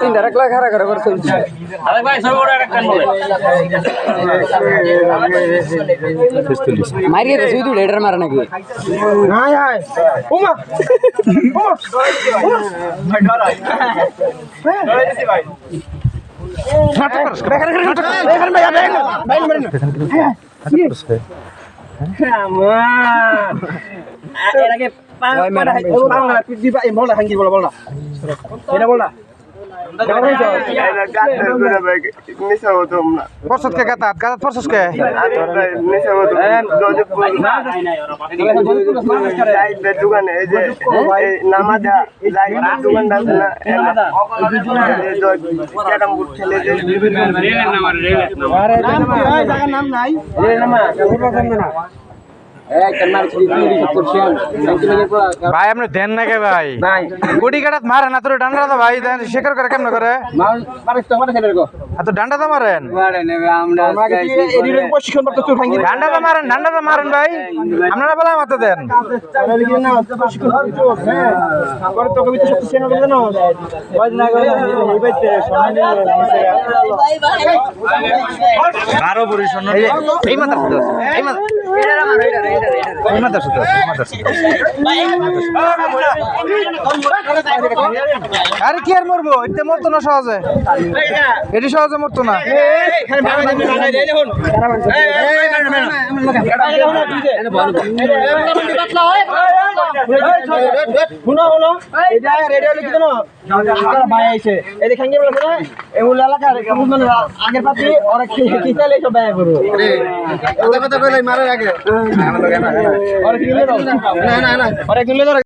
তিনটা রাখলে খারা খারা করে চলছে মারিয়ে তো শুধু লেটার মারা নাকি হাই হাই ওমা বাংলা দিবা এই না হাঙ্গি বল না এটা বল পরশত কে গাতাত গাতাত পরশত কে দোকানে এই যে নামাজা দোকানটা আছে না ক্যারাম বোর্ড খেলে যে জায়গার নাম নাই ভাই আপনি দেন না কে ভাই? গুটি কাটাত মারেন না তোর ডান্ডা তো ভাই দেন শেখার করে কেমন করে? তো ডান্ডা তো মারেন? ডান্ডা তো মারেন ডান্ডা তো মারেন ভাই। আপনারা বলে দেন। এই আছে, এই মাথা আরে কি আর মরবো এটা মরতো না সহজে এটি সহজে মরতো না শুনো শুনো এটা রেডিও লিখি দেন ভাই আইছে এই দেখেন কি বলছে না এগুলো এলাকার মানে আগের পাতি ওরা কি কি চাইলে সব ব্যয় করব কথা কথা কইলে মারার আগে ওরা কিনলে না না না ওরা কিনলে